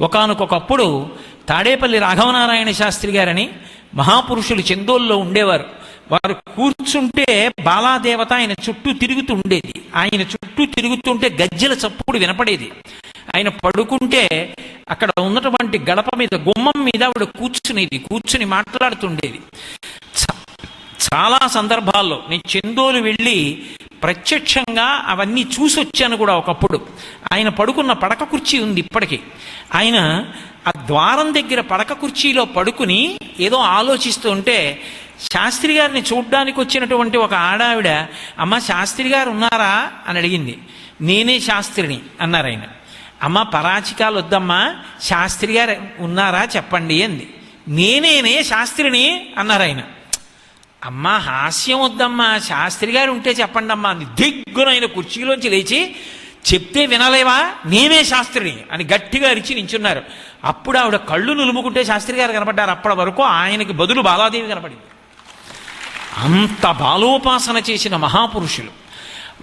ఒకనకొకప్పుడు తాడేపల్లి రాఘవనారాయణ శాస్త్రి గారని మహాపురుషులు చందోల్లో ఉండేవారు. వారు కూర్చుంటే బాలాదేవత ఆయన చుట్టూ తిరుగుతూ ఉండేది. ఆయన చుట్టూ తిరుగుతుంటే గజ్జెల చప్పుడు వినపడేది. ఆయన పడుకుంటే అక్కడ ఉన్నటువంటి గడప మీద గుమ్మం మీద ఆవిడ కూర్చునేది కూర్చుని మాట్లాడుతుండేది. చాలా సందర్భాల్లో నేను చందోలు వెళ్ళి ప్రత్యక్షంగా అవన్నీ చూసి వచ్చాను కూడా ఒకప్పుడు. ఆయన పడుకున్న పడక కుర్చీ ఉంది ఇప్పటికీ. ఆయన ఆ ద్వారం దగ్గర పడక కుర్చీలో పడుకుని ఏదో ఆలోచిస్తూ ఉంటే శాస్త్రి గారిని చూడ్డానికి వచ్చినటువంటి ఒక ఆడావిడ అమ్మ శాస్త్రి గారు ఉన్నారా? అని అడిగింది. నేనే శాస్త్రిని అన్నారు ఆయన. అమ్మ పరాచికాలు వద్దమ్మా శాస్త్రి గారు ఉన్నారా చెప్పండి అంది. నేనేనే శాస్త్రిని అన్నారు ఆయన. అమ్మా హాస్యం వద్దమ్మా శాస్త్రి గారు ఉంటే చెప్పండి అమ్మా అని దిగ్గునైన కుర్చీలోంచి లేచి చెప్తే వినలేవా? నేనే శాస్త్రిని అని గట్టిగా అరిచి నించున్నారు. అప్పుడు ఆవిడ కళ్ళు నులుముకుంటే శాస్త్రి గారు కనపడ్డారు. అప్పటి వరకు ఆయనకి బదులు బాలాదేవి కనపడింది. అంత బాలోపాసన చేసిన మహాపురుషులు.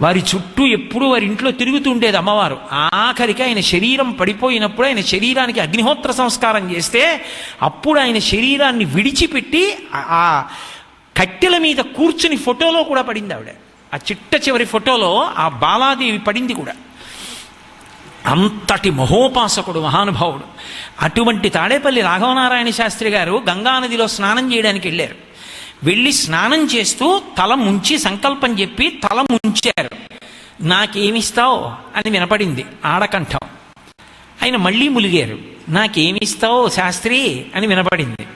వారి చుట్టూ ఎప్పుడూ వారి ఇంట్లో తిరుగుతుండేది అమ్మవారు. ఆఖరికి ఆయన శరీరం పడిపోయినప్పుడు ఆయన శరీరానికి అగ్నిహోత్ర సంస్కారం చేస్తే అప్పుడు ఆయన శరీరాన్ని విడిచిపెట్టి ఆ కట్టెల మీద కూర్చుని ఫోటోలో కూడా పడింది ఆవిడ. ఆ చిట్ట చివరి ఫోటోలో ఆ బాలాదేవి పడింది కూడా. అంతటి మహోపాసకుడు మహానుభావుడు. అటువంటి తాడేపల్లి రాఘవనారాయణ శాస్త్రి గారు గంగానదిలో స్నానం చేయడానికి వెళ్ళారు. వెళ్ళి స్నానం చేస్తూ తల ముంచి సంకల్పం చెప్పి తల ముంచారు. నాకేమిస్తావు? అని వినపడింది ఆడకంఠం. ఆయన మళ్ళీ ములిగారు. నాకేమిస్తావు శాస్త్రి? అని వినపడింది.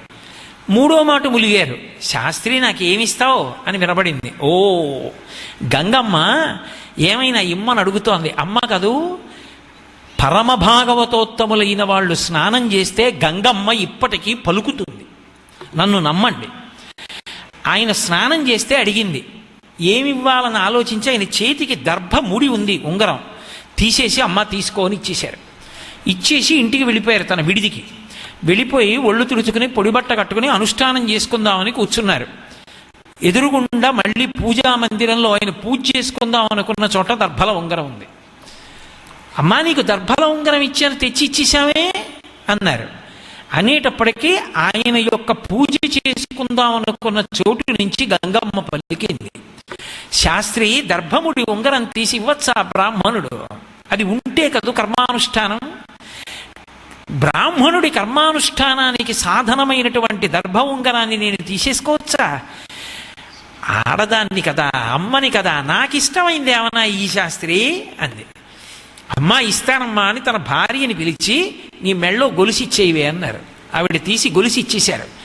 మూడో మాట ములిగారు. శాస్త్రి నాకేమిస్తావు? అని వినబడింది. ఓ గంగమ్మ ఏమైనా ఇమ్మని అడుగుతోంది. అమ్మ కదూ పరమ భాగవతోత్తములైన వాళ్ళు స్నానం చేస్తే గంగమ్మ ఇప్పటికీ పలుకుతుంది. నన్ను నమ్మండి. ఆయన స్నానం చేస్తే అడిగింది. ఏమివ్వాలని ఆలోచించి ఆయన చేతికి దర్భ ముడి ఉంది ఉంగరం. తీసేసి అమ్మ తీసుకొని ఇచ్చేశారు ఇచ్చేసి ఇంటికి వెళ్ళిపోయారు తన విడిదికి. వెళ్ళిపోయి ఒళ్ళు తుడుచుకుని పొడిబట్ట కట్టుకుని అనుష్ఠానం చేసుకుందామని కూర్చున్నారు. ఎదురుగుండా మళ్ళీ పూజా మందిరంలో ఆయన పూజ చేసుకుందాం అనుకున్న చోట దర్భల ఉంగరం ఉంది. అమ్మా నీకు దర్భల ఉంగరం ఇచ్చాను తెచ్చి ఇచ్చేసామే అన్నారు. అనేటప్పటికీ ఆయన యొక్క పూజ చేసుకుందాం అనుకున్న చోటు నుంచి గంగమ్మ పలికింది. శాస్త్రి దర్భముడి ఉంగరం తీసి ఇవ్వచ్చా బ్రాహ్మణుడు? అది ఉంటే కదూ కర్మానుష్ఠానం? బ్రాహ్మణుడి కర్మానుష్ఠానానికి సాధనమైనటువంటి దర్భ ఉంగరాన్ని నేను తీసేసుకోవచ్చా? ఆడదాన్ని కదా అమ్మని కదా నాకు ఇష్టమైంది ఏమన్నా ఈ శాస్త్రి? అంది. అమ్మా ఇస్తానమ్మా అని తన భార్యని పిలిచి నీ మెళ్ళో గొలుసు ఇచ్చేయివే అన్నారు. ఆవిడ తీసి గొలుసు ఇచ్చేశారు